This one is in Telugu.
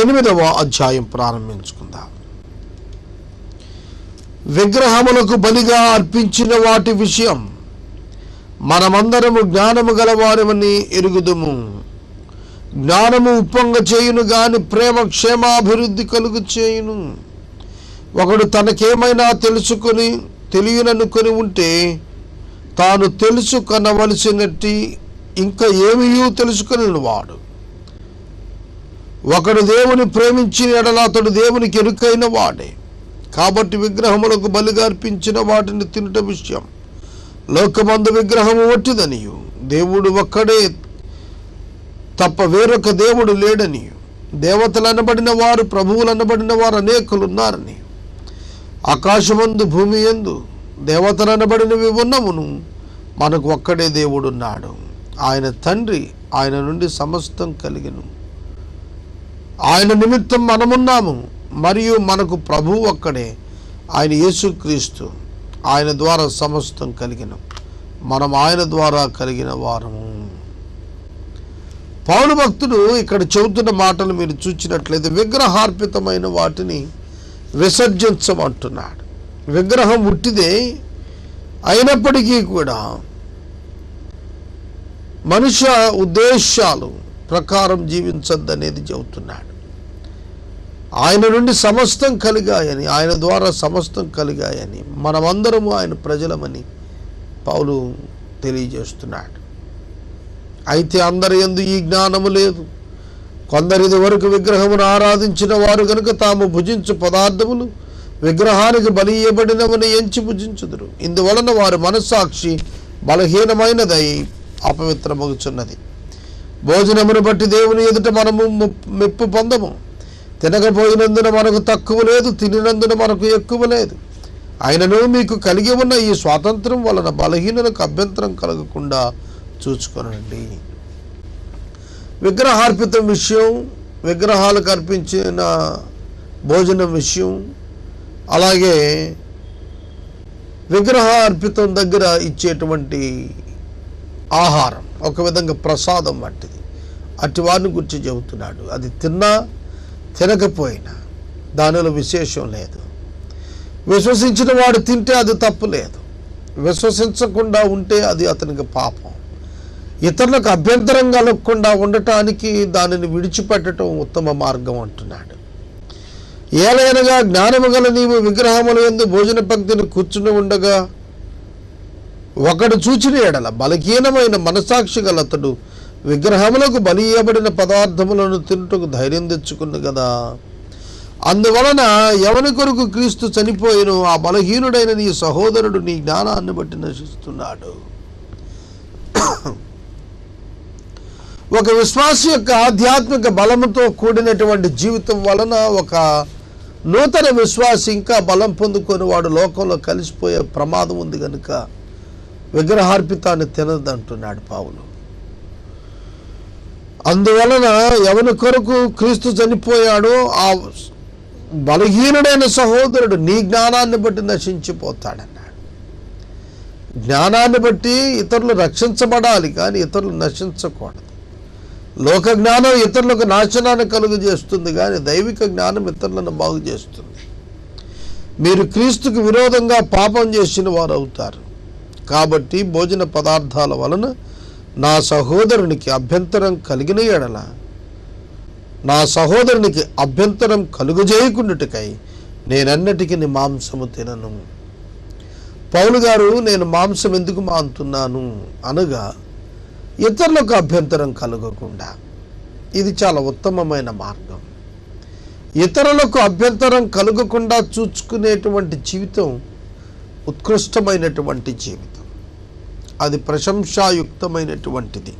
ఎనిమిదవ అధ్యాయం ప్రారంభించుకుందాం. విగ్రహములకు బలిగా అర్పించిన వాటి విషయం మనమందరము జ్ఞానము గలవారమని ఎరుగుదుము. జ్ఞానము ఉప్పొంగ చేయును గాని ప్రేమ క్షేమాభివృద్ధి కలుగు చేయును. ఒకడు తనకేమైనా తెలుసుకొని తెలియననుకొని ఉంటే తాను తెలుసుకొనవలసినట్టి ఇంకా ఏమీ తెలుసుకుని వాడు ఒకడు దేవుని ప్రేమించిన ఎడల అతడు దేవునికి ఎరుకైన వాడే. కాబట్టి విగ్రహములకు బలిగా అర్పించిన వాటిని తినుట విషయం. లోకమందు విగ్రహము ఒట్టిదనియు. దేవుడు ఒక్కడే తప్ప వేరొక దేవుడు లేడని దేవతలు అనబడిన వారు ప్రభువులు అనబడిన వారు అనేకులు ఉన్నారని ఆకాశమందు భూమి ఎందు దేవతలు అనబడినవి ఉన్నమును. మనకు ఒక్కడే దేవుడున్నాడు. ఆయన తండ్రి ఆయన నుండి సమస్తం కలిగిను. ఆయన నిమిత్తం మనమున్నాము మరియు మనకు ప్రభు ఒక్కడే ఆయన యేసుక్రీస్తు. ఆయన ద్వారా సమస్తం కలిగిన మనం ఆయన ద్వారా కలిగిన వారము. పౌరు భక్తుడు ఇక్కడ చెబుతున్న మాటలు మీరు చూచినట్లయితే విగ్రహార్పితమైన వాటిని విసర్జించమంటున్నాడు. విగ్రహం ఉట్టిదే అయినప్పటికీ కూడా మనుష్య ఉద్దేశాలు ప్రకారం జీవించద్దనేది చెబుతున్నాడు. ఆయన నుండి సమస్తం కలిగాయని ఆయన ద్వారా సమస్తం కలిగాయని మనమందరము ఆయన ప్రజలమని పౌలు తెలియజేస్తున్నాడు. అయితే అందరి ఎందు ఈ జ్ఞానము లేదు. కొందరిది వరకు విగ్రహమును ఆరాధించిన వారు కనుక తాము భుజించు పదార్థములు విగ్రహానికి బలి ఇవ్వబడినవని ఎంచి భుజించుదురు. ఇందువలన వారి మనస్సాక్షి బలహీనమైనదై అపవిత్రమగుచున్నది. భోజనమును బట్టి దేవుని ఎదుట మనము ముప్- మెప్పు పొందము. తినకపోయినందున మనకు తక్కువ లేదు తినినందున మనకు ఎక్కువ లేదు. ఆయనను మీకు కలిగి ఉన్న ఈ స్వాతంత్రం వలన బలహీనులకు అభ్యంతరం కలగకుండా చూచుకొనండి. విగ్రహార్పితం విషయం విగ్రహాలకు అర్పించిన భోజనం విషయం అలాగే విగ్రహార్పితం దగ్గర ఇచ్చేటువంటి ఆహారం. ఒక విధంగా ప్రసాదం వంటిది. అట్టి వారిని గురించి చెబుతున్నాడు. అది తిన్నా తినకపోయినా దానిలో విశేషం లేదు. విశ్వసించిన వాడు తింటే అది తప్పు లేదు. విశ్వసించకుండా ఉంటే అది అతనికి పాపం. ఇతరులకు అభ్యంతరం కలగకుండా ఉండటానికి దానిని విడిచిపెట్టడం ఉత్తమ మార్గం అంటున్నాడు. ఏలైనగా జ్ఞానము గల నీవు విగ్రహముల ఎందు భోజన పంక్తిని కూర్చుని ఉండగా ఒకడు చూచిన ఎడల బలహీనమైన మనసాక్షి గలతడు విగ్రహములకు బలి ఇవ్వబడిన పదార్థములను తింటుకు ధైర్యం తెచ్చుకుంది కదా. అందువలన ఎవని కొరకు క్రీస్తు చనిపోయిను ఆ బలహీనుడైన నీ సహోదరుడు నీ జ్ఞానాన్ని బట్టి నశిస్తున్నాడు. ఒక విశ్వాస యొక్క ఆధ్యాత్మిక బలముతో కూడినటువంటి జీవితం వలన ఒక నూతన విశ్వాసి ఇంకా బలం పొందుకొని వాడు లోకంలో కలిసిపోయే ప్రమాదం ఉంది కనుక విగ్రహార్పితాన్ని తినదంటున్నాడు పావులు. అందువలన ఎవరి కొరకు క్రీస్తు చనిపోయాడో ఆ బలహీనుడైన సహోదరుడు నీ జ్ఞానాన్ని బట్టి నశించిపోతాడన్నాడు. జ్ఞానాన్ని బట్టి ఇతరులు రక్షించబడాలి కానీ ఇతరులు నశించకూడదు. లోక జ్ఞానం ఇతరులకు నాశనాన్ని కలుగజేస్తుంది కానీ దైవిక జ్ఞానం ఇతరులను బాగు చేస్తుంది మీరు క్రీస్తుకు విరోధంగా పాపం చేసిన వారు అవుతారు కాబట్టి భోజన పదార్థాల వలన నా సహోదరునికి అభ్యంతరం కలిగిన ఎడల. నా సహోదరునికి అభ్యంతరం కలుగజేయకుండాటకై నేనన్నటికి నీ మాంసము తినను. పౌలు గారు నేను మాంసం ఎందుకు మాంతున్నాను? అనగా ఇతరులకు అభ్యంతరం కలగకుండా. ఇది చాలా ఉత్తమమైన మార్గం. ఇతరులకు అభ్యంతరం కలగకుండా చూచుకునేటువంటి జీవితం ఉత్కృష్టమైనటువంటి జీవితం. అది ప్రశంసాయుక్తమైనటువంటిది.